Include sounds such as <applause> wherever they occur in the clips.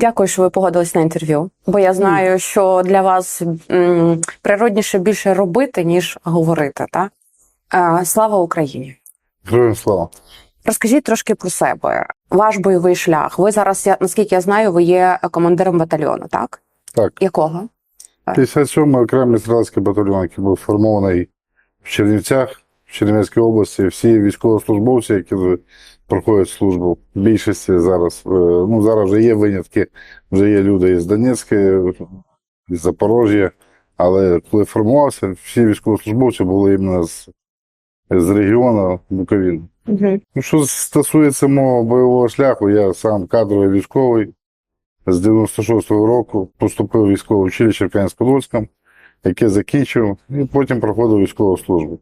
Дякую, що ви погодились на інтерв'ю. Бо я знаю, що для вас м, природніше більше робити, ніж говорити. Так? Е, слава Україні! Героям слава. Розкажіть трошки про себе. Ваш бойовий шлях. Ви зараз, я- наскільки я знаю, ви є командиром батальйону, так? Так, Якого? 57-й окремий стрілецький батальйон, який був сформований в Чернівцях, в Чернівецькій області. Всі військовослужбовці, які проходять службу, в більшості зараз, е, ну зараз вже є винятки, вже є люди із Донецька, із Запорожжя. Але коли формувався, всі військовослужбовці були іменно з, з регіону Буковини. Угу. Ну, що стосується мого бойового шляху, я сам кадровий військовий. З 96-го року поступив в військове училище в Кам'янськ-Подольському, яке закінчив, і потім проходив військову службу.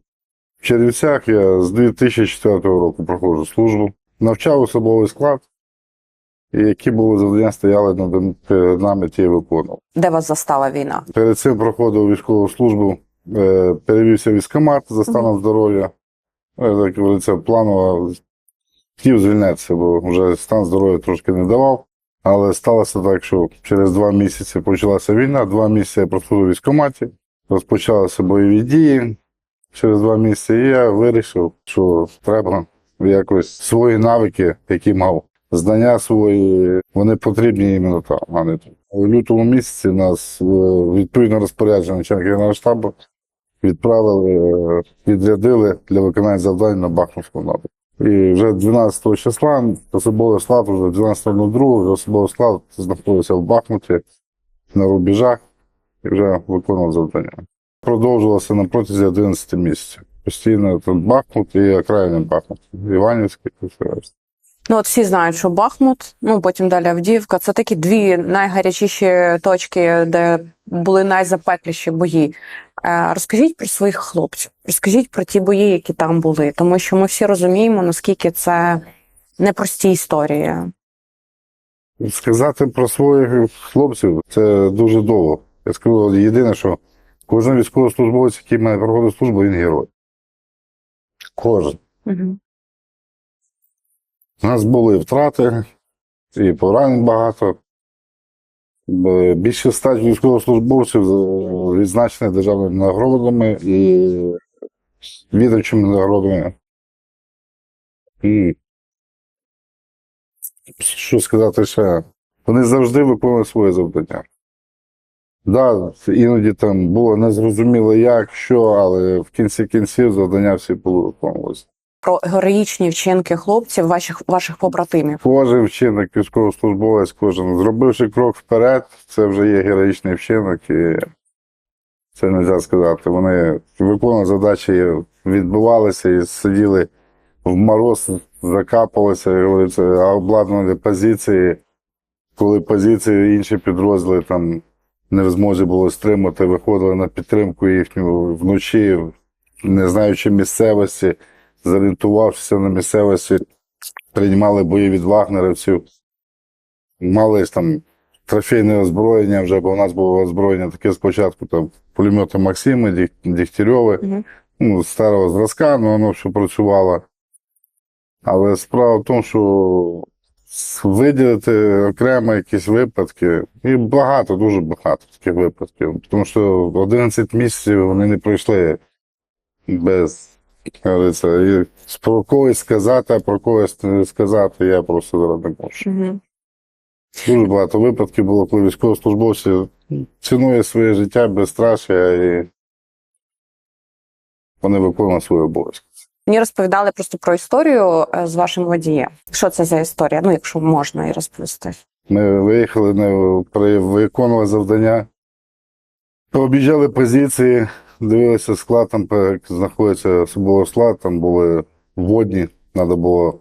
В Чернівцях я з 2004 року проходжу службу, навчав особовий склад, які були завдання, стояли над нами, ті виконував. Де вас застала війна? Перед цим проходив військову службу, е, перевівся в військкомат за станом здоров'я. Ну, Як говориться, планово хотів звільнятися, бо вже стан здоров'я трошки не давав. Але сталося так, що через два місяці почалася війна, два місяці я прослужив в військкоматі, розпочалися бойові дії. Через два місяці і я вирішив, що треба якось свої навики, які мав, знання свої, вони потрібні іменно там, а не тут. У лютому місяці нас е, відповідно розпорядження начальника генерального штабу відправили, е, відрядили для виконання завдань на Бахмутську напрямку. І вже 12 числа особовий склад, вже 12.02, особовий склад знаходився в Бахмуті на рубежах і вже виконував завдання. Продовжувалося на протязі 11 місяців. Постійно тут Бахмут і окраїни Бахмут, Іванівський і все решта. Ну, от всі знають, що Бахмут, ну потім далі Авдіївка. Це такі дві найгарячіші точки, де були найзапекліші бої. Е, Розкажіть про своїх хлопців, розкажіть про ті бої, які там були, тому що ми всі розуміємо, наскільки це непрості історії. Сказати про своїх хлопців це дуже довго. Я скажу єдине, що кожен військовослужбовець, який в мене проходить службу, він герой. Кожен. Угу. У нас були втрати, і поранень багато. Більше ста військовослужбовців е, відзначені державними нагородами і відомчими нагородами. І що сказати ще? Вони завжди виконують своє завдання. Да, іноді там було незрозуміло як, що, але в кінці кінців завдання всі були виконувалися. Про героїчні вчинки хлопців, ваших ваших побратимів. Кожен вчинок військовослужбовець, кожен зробивши крок вперед, це вже є героїчний вчинок, і це не можна сказати. Вони виконували задачі, відбувалися і сиділи в мороз, закапалися, говориться, обладнали позиції. Коли позиції інші підрозділи там не в змозі було стримати, виходили на підтримку їхню вночі, не знаючи місцевості, зорієнтувавшися на місцевості, приймали бої від вагнерівців, мали там трофейне озброєння вже, бо у нас було озброєння таке спочатку, там пулемети Максими, Діг- Дігтярьови, Угу. ну, старого зразка, але воно все працювало. Але справа в тому, що виділити окремо якісь випадки, і багато, дуже багато таких випадків. Тому що 11 місяців вони не пройшли без і про когось сказати, а про когось не сказати, я просто зараз не можу. Угу. Дуже багато випадків було, коли військовослужбовці цінує своє життя безстрашя і вони виконують свої обов'язки. Мені розповідали просто про історію е, з вашим водієм. Що це за історія? Ну, якщо можна і розповісти. Ми виїхали виконували завдання, об'їжджали позиції, дивилися склад, там знаходиться особовий склад, там були водні, треба було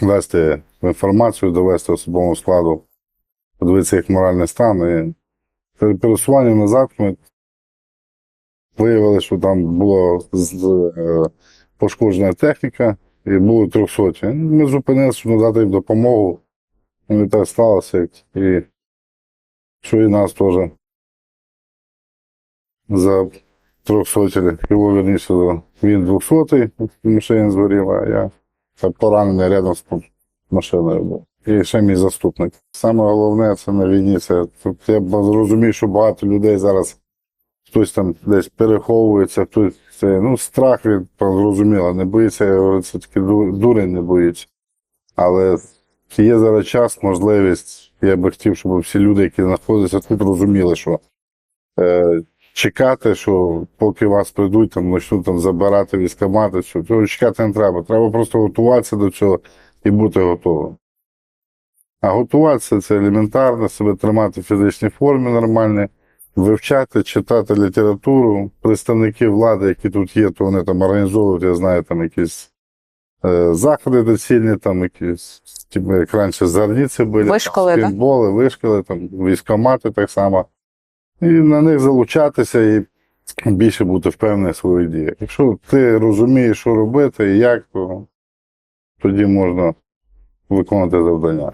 вести інформацію, довести особовому складу, подивитися їх моральний стан. І при пересуванні назад ми виявили, що там була з- е, пошкоджена техніка і були трьохсоті. Ми зупинилися, щоб надати їм допомогу. Ну і так сталося, і що і нас теж за трьохсотілі. Його верніше він двохсотий, машина згоріла, а я так поранений рядом з машиною був. і ще мій заступник. Саме головне це на війні. Це тут я розумію, що багато людей зараз хтось там десь переховується, хтось це ну страх від зрозуміло, не боїться, я говорю, це таки дурень не боїться. Але є зараз час, можливість. Я би хотів, щоб всі люди, які знаходяться тут, розуміли, що е, чекати, що поки вас прийдуть, там почнуть там забирати військомати, що цього чекати не треба. Треба просто готуватися до цього і бути готовим. А готуватися це елементарно, себе тримати в фізичній формі нормальній, вивчати, читати літературу. Представники влади, які тут є, то вони там організовують, я знаю, там якісь е, заходи доцільні, там якісь, типу, як раніше зарніці були, Вишколи, там, да? вишколи, там, військомати так само. І на них залучатися і більше бути впевнений в своїх діях. Якщо ти розумієш, що робити і як, то тоді можна виконувати завдання.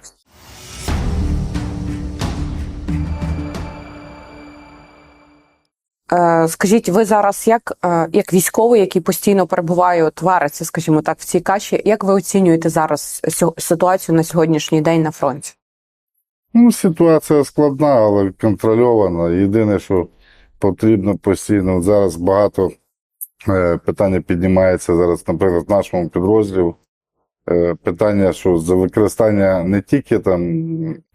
Скажіть, ви зараз як, е, як військовий, який постійно перебуває, от вариться, скажімо так, в цій каші, як ви оцінюєте зараз ситуацію на сьогоднішній день на фронті? Ну, ситуація складна, але контрольована. Єдине, що потрібно постійно. Зараз багато е, питання піднімається зараз, наприклад, в нашому підрозділі. Е, питання, що за використання не тільки там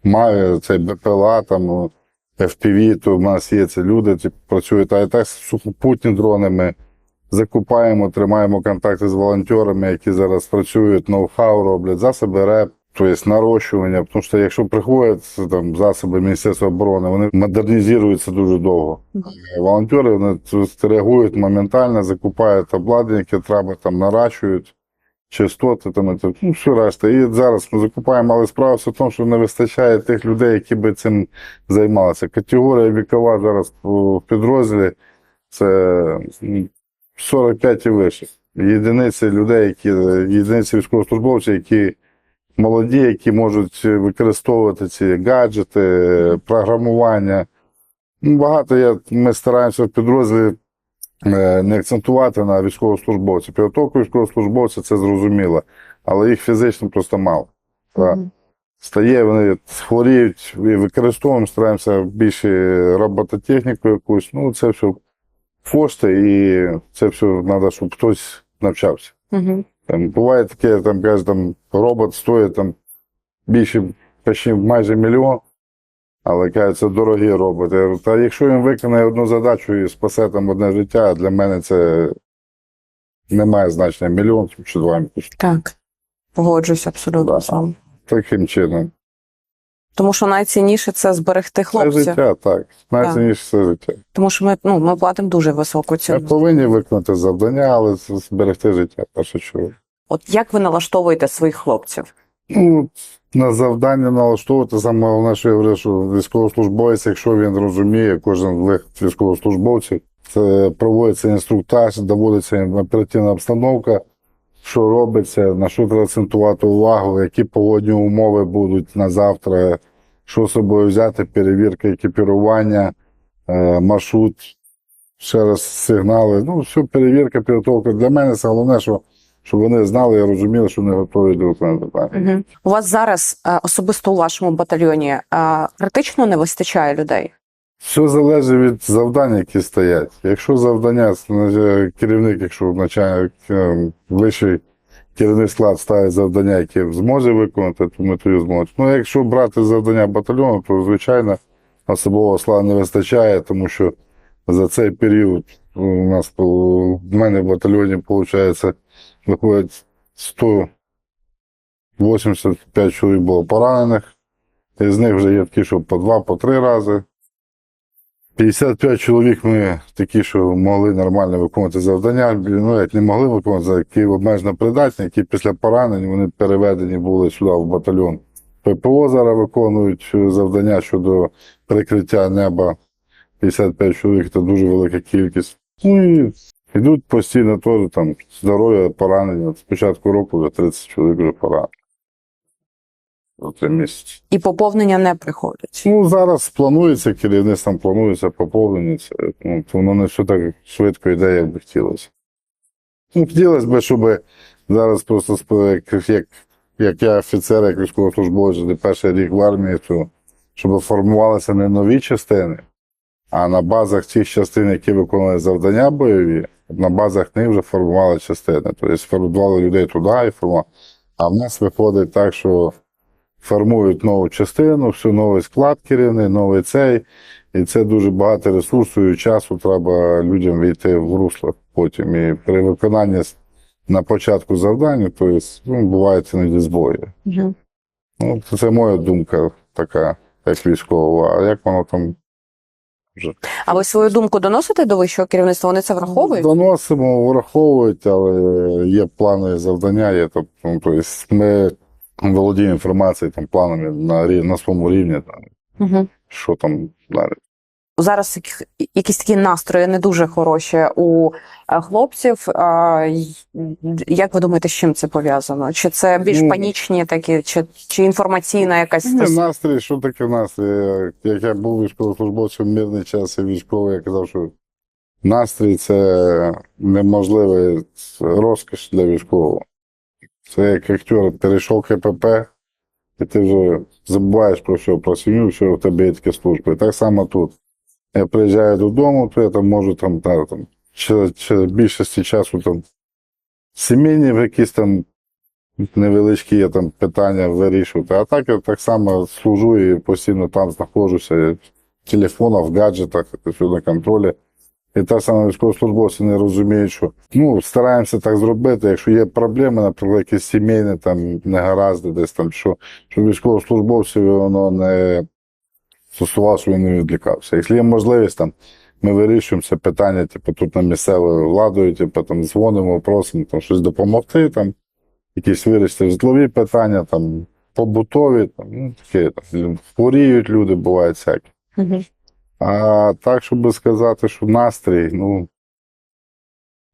має цей БПЛА, там FPV, то в нас є ці люди, ті працюють, а і так з сухопутні дрони ми закупаємо, тримаємо контакти з волонтерами, які зараз працюють, ноу-хау роблять, засоби РЕП, тобто нарощування. Тому що якщо приходять там засоби Міністерства оборони, вони модернізуються дуже довго. Волонтери вони реагують моментально, закупають обладнання, яке треба, там наращують. Частоти, там, і ну, все решта. І зараз ми закупаємо, але справа в тому, що не вистачає тих людей, які би цим займалися. Категорія вікова зараз в підрозділі це 45 і вище. Єдиниці людей, які єдиниці військовослужбовців, які молоді, які можуть використовувати ці гаджети, програмування. Ну, Багато я, ми стараємося в підрозділі не акцентувати на військовослужбовців. Підготовку військовослужбовців це зрозуміло, але їх фізично просто мало. Так. Стає, вони хворіють і використовуємо, стараємося більше робототехніку якусь. Ну, це все кошти, і це все треба, щоб хтось навчався. Мгм. Там буває таке, там каже, там робот стоїть там більше, почти майже мільйон, але каже, це дорогі роботи. Та якщо він виконає одну задачу і спасе там одне життя, для мене це не має значення мільйон чи два. Так. Погоджуюся абсолютно Да. вами. Таким чином. Тому що найцінніше це зберегти Це життя, так. Найцінніше це життя. Тому що ми, ну, ми платимо дуже високу ціну. Ми повинні виконати завдання, але зберегти життя перше чого. От як ви налаштовуєте своїх хлопців? Ну, на завдання налаштовувати саме головне, що я говорю, що військовослужбовець, якщо він розуміє, кожен вихід військовослужбовців, це проводиться інструктаж, доводиться оперативна обстановка, що робиться, на що треба акцентувати увагу, які погодні умови будуть на завтра, що з собою взяти, перевірка екіпірування, е, маршрут, ще раз сигнали. Ну, все, перевірка, підготовка. Для мене це головне, що, щоб вони знали і розуміли, що вони готові до виконання питання. Угу. У вас зараз е, особисто у вашому батальйоні е, критично не вистачає людей? Все залежить від завдань, які стоять. Якщо завдання, керівник, якщо начальник, е, вищий керівний склад ставить завдання, які зможе виконати, то ми тоді зможемо. Ну, якщо брати завдання батальйону, то звичайно особового складу не вистачає, тому що за цей період у нас в мене в батальйоні виходить, виходить 185 чоловік було поранених. Із них вже є такі, що по два, по три рази. 55 чоловік ми такі, що могли нормально виконувати завдання. Ну, як не могли виконувати, які обмежено придатні, які після поранень вони переведені були сюди в батальйон. ППО зараз виконують завдання щодо прикриття неба. 55 чоловік це дуже велика кількість. Ну і йдуть постійно теж там здоров'я, поранення. З початку року вже 30 чоловік вже поранені. За три місяці. І поповнення не приходять. Ну, зараз планується, керівництвом планується поповнення. Ну, воно не все так швидко йде, як би хотілося. Ну, хотілося б, щоб зараз просто як як я офіцер, як військовослужбовець, де перший рік в армії, то щоб формувалися не нові частини, а на базах тих частин, які виконували завдання бойові, на базах них вже формували частини. Тобто формували людей туди і формували. А в нас виходить так, що формують нову частину, все новий склад керівний, новий цей. І це дуже багато ресурсу і часу треба людям війти в русло потім. І при виконанні на початку завдання, то ну, бувають іноді збої. Угу. Ну, це, це моя думка така, як військова. А як воно там А ви свою думку доносите до вищого керівництва? Вони це враховують? Доносимо, враховують, але є плани завдання, є тобто, ну, тобто ми володіємо інформацією, там, планами на, на своєму рівні, там, Угу. що там далі. Зараз якісь такі настрої не дуже хороші у е, хлопців. Як ви думаєте, з чим це пов'язано? Чи це більш панічні такі, чи, чи інформаційна якась Ні, настрій, що таке настрій? Як- я був військовослужбовцем в мирний час і військовий, я казав, що настрій це неможливий розкіш для військового. Це як актер перейшов КПП, і ти вже забуваєш про що, про сім'ю, що в тебе є такі служби. Так само тут. Я приїжджаю додому, то я там можу там, та, там чи, чи більшості часу там сімейні якісь там невеличкі є там питання вирішувати. А так я так само служу і постійно там знаходжуся і в телефонах, в гаджетах, це все на контролі. І так само військовослужбовці не розуміють, що ну, стараємося так зробити, якщо є проблеми, наприклад, якісь сімейні там негаразди, десь там, що, що військовослужбовців воно не стосувалося, що він не відлікався. Якщо є можливість, там, ми вирішуємо це питання, типу, тут на місцевою владою, типу, там, дзвонимо, просимо там, щось допомогти, там, якісь вирішити житлові питання, там, побутові, там, ну, таке, там, хворіють люди, бувають всякі. Угу. А так, щоб сказати, що настрій, ну.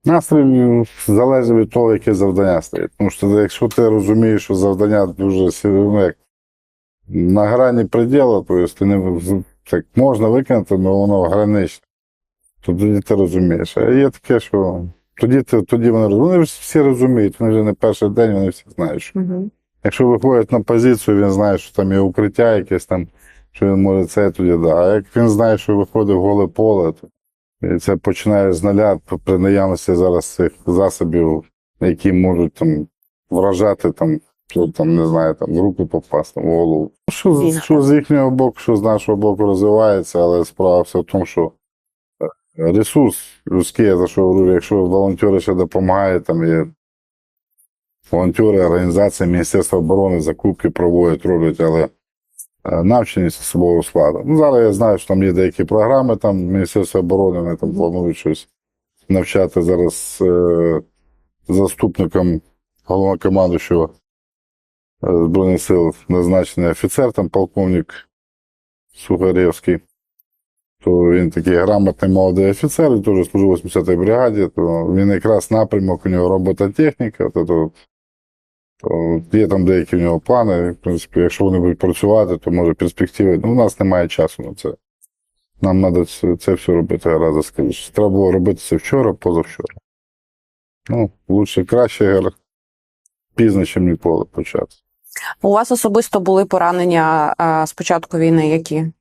Настрій залежить від того, яке завдання стоїть. Тому що якщо ти розумієш, що завдання дуже ну, як на грані приділу, то ти не так можна виконати, але воно граничне. То тоді ти розумієш. А є таке, що тоді, ти, тоді вони розуміють. Вони всі розуміють, вони вже не перший день, вони всі знають, що Угу. Якщо виходить на позицію, він знає, що там є укриття якесь там, що він може це тоді да. А як він знає, що виходить в голе поле, то і це починає з нуля при наявності зараз цих засобів, які можуть там вражати там, що там, не знаю, там в руку попасти, в голову. Що, з- що з їхнього боку, що з нашого боку розвивається, але справа все в тому, що е, ресурс людський, я за що говорю, якщо волонтери ще допомагають, там є волонтери, організації Міністерства оборони закупки проводять, роблять, але е, навченість особового складу. Ну, зараз я знаю, що там є деякі програми, там Міністерства оборони вони там планують щось навчати зараз е, заступником головнокомандуючого Збройних сил назначений офіцер, там полковник Сухаревський. То він такий грамотний молодий офіцер, він теж служив у 80-й бригаді, то він якраз напрямок у нього робототехніка, то, то то є там деякі в нього плани. В принципі, якщо вони будуть працювати, то може перспективи. Ну, у нас немає часу на це. Нам треба це, це все робити гораздо скоріше. Треба було робити це вчора, позавчора. Ну, лучше, краще пізно, ніж ніколи почати. У вас особисто були поранення а, з початку війни, які?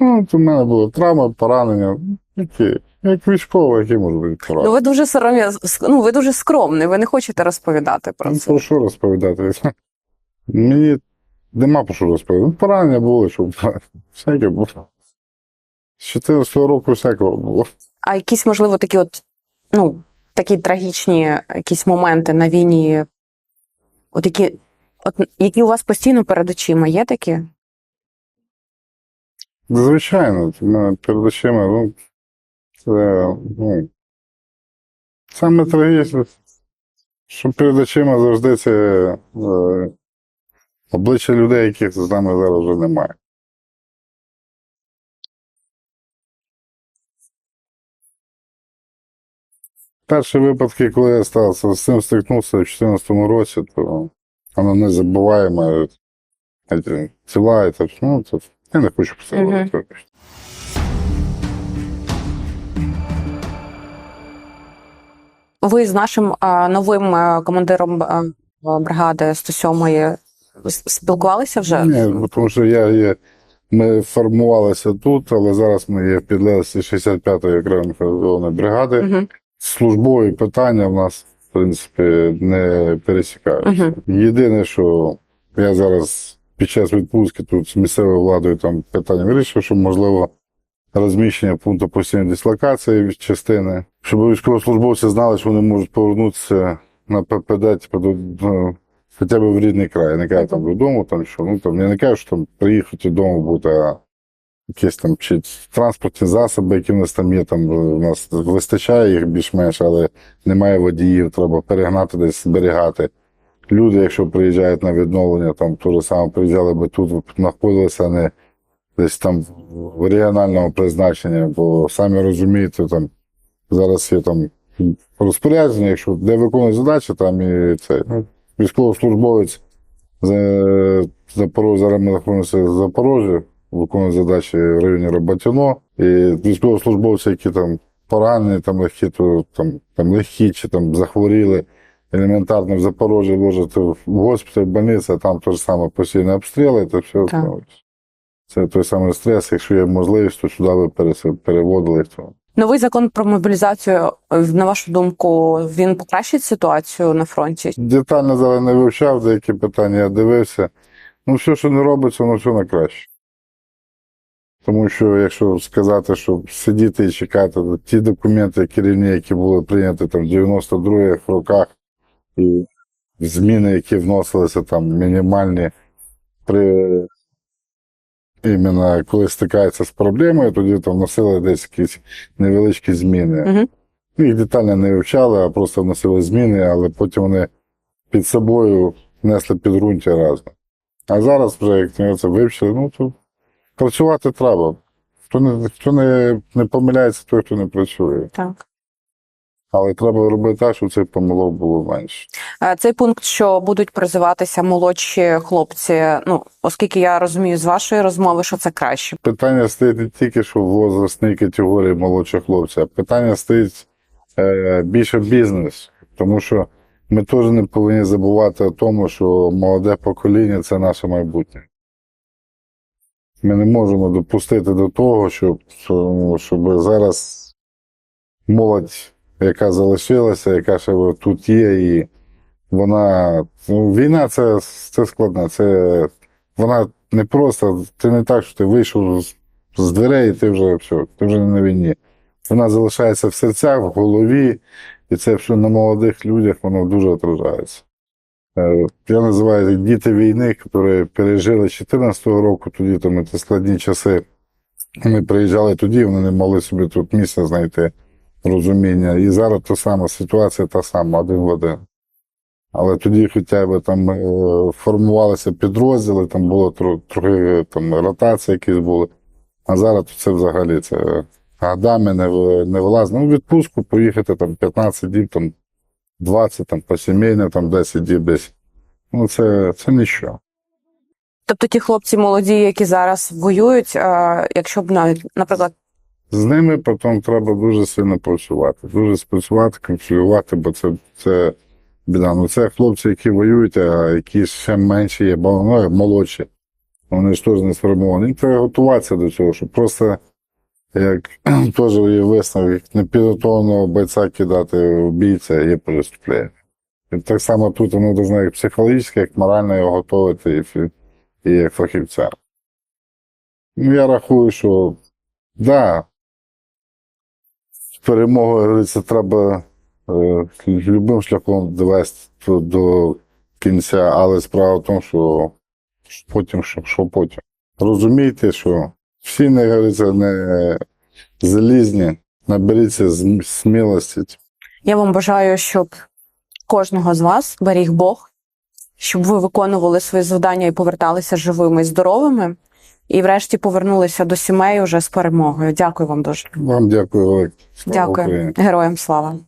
Ну, в мене було травма, поранення. Які, як військовий, які можуть бути Ну, ви дуже сором'я, ну, ви дуже скромний, ви не хочете розповідати про Ну, це. про що розповідати? <laughs> Мені нема про що розповідати. Ну, поранення було, щоб <laughs> всяке було. З 14 року всякого було. А якісь, можливо, такі от, ну, такі трагічні якісь моменти на війні, от які, от, які у вас постійно перед очима є такі? Звичайно, перед очима, ну, це, ну, саме трагічне, що перед очима завжди це е, обличчя людей, яких з нами зараз вже немає. Перші випадки, коли я стався з цим стикнувся в 2014 році, то воно не забуваємо. Ці і ну, це, я не хочу про це говорити. вибачте. Ви з нашим а, новим а, командиром а, бригади 107-ї спілкувалися вже? Ні, тому що я є. Ми формувалися тут, але зараз ми є в підлеглості 65-ї окремої бригади. Угу. Службові питання в нас, в принципі, не пересікаються. Угу. Єдине, що я зараз під час відпустки тут з місцевою владою там питання вирішив, що можливо розміщення пункту постійної дислокації від частини, щоб військовослужбовці знали, що вони можуть повернутися на ППД, типу, до, ну, хоча б в рідний край. Я не кажу там додому, там що. Ну там я не кажу, що там приїхати додому бути, а якісь там чи транспортні засоби, які в нас там є, там у нас вистачає їх більш-менш, але немає водіїв, треба перегнати десь зберігати. Люди, якщо приїжджають на відновлення, там то же саме приїжджали би тут, знаходилися, не десь там в регіональному призначенні, бо самі розумієте, там зараз є там розпорядження, якщо де виконує задачі, там і це військовослужбовець з Запорожжя, зараз ми знаходимося в Запорожжі, виконує задачі в районі Роботіно, і військовослужбовці, які там поранені, там легкі, то там, там легкі чи там захворіли, елементарно в Запорожжі ложать в госпіталь, в больницю, а там те ж саме постійні обстріли, то все. Так. Це той самий стрес, якщо є можливість, то сюди ви переводили. То. Новий закон про мобілізацію, е, на вашу думку, він покращить ситуацію на фронті? Детально зараз не вивчав деякі питання, я дивився. Ну, все, що не робиться, воно все на краще. Тому що, якщо сказати, що сидіти і чекати ті документи керівні, які були прийняті там в 92-х роках, і зміни, які вносилися там мінімальні при іменно коли стикаються з проблемою, тоді там вносили десь якісь невеличкі зміни. Мгм. Їх детально не вивчали, а просто вносили зміни, але потім вони під собою несли підґрунтя разом. А зараз вже, як це вивчили, ну то працювати треба. Хто не, хто не, не помиляється, той, хто не працює. Так. Але треба робити так, щоб цих помилок було менше. Цей пункт, що будуть призиватися молодші хлопці, ну оскільки я розумію з вашої розмови, що це краще. Питання стоїть не тільки, що в возрастній категорії молодші хлопці, а питання стоїть е, більше бізнес. Тому що ми теж не повинні забувати о тому, що молоде покоління це наше майбутнє. Ми не можемо допустити до того, щоб, щоб зараз молодь, яка залишилася, яка ще тут є, і вона. Ну, війна це, це складно. Це, вона не просто, це не так, що ти вийшов з, з дверей, і ти вже все, ти вже не на війні. Вона залишається в серцях, в голові, і це все на молодих людях воно дуже отражається. Е, Я називаю діти війни, які пережили 2014 року, тоді там ці складні часи. Ми приїжджали тоді, вони не могли собі тут місце знайти розуміння. І зараз та сама ситуація та сама, один в один. Але тоді хоча б там е, формувалися підрозділи, там було трохи там, ротації якісь були. А зараз це взагалі це годами не, не вилазить. Ну, відпустку поїхати там 15 діб, там 20, там по сімейне, там 10 діб десь. Ну, це, це нічого. Тобто ті хлопці молоді, які зараз воюють, е, якщо б навіть, наприклад, З ними потім треба дуже сильно працювати. Дуже спрацювати, контролювати, бо це, це біда. Ну це хлопці, які воюють, а які ще менші є, бо ну, молодші. Вони ж теж не сформовані. Їм треба готуватися до цього, щоб просто, як <clears throat> теж є висновок, непідготовленого бойця кидати в бійця є преступлення. Так само тут вони повинні як психологічно, як морально його готувати і, і як фахівця. Ну, я рахую, що да, перемогу, говориться, треба е, любим шляхом довести до кінця, але справа в тому, що потім, що, що потім. Розумійте, що всі, як говориться, не залізні, наберіться смілості. я вам бажаю, щоб кожного з вас беріг Бог, щоб ви виконували свої завдання і поверталися живими і здоровими, і врешті повернулися до сімей уже з перемогою. Дякую вам дуже. Вам дякую. Слава Дякую. Україні. Героям слава.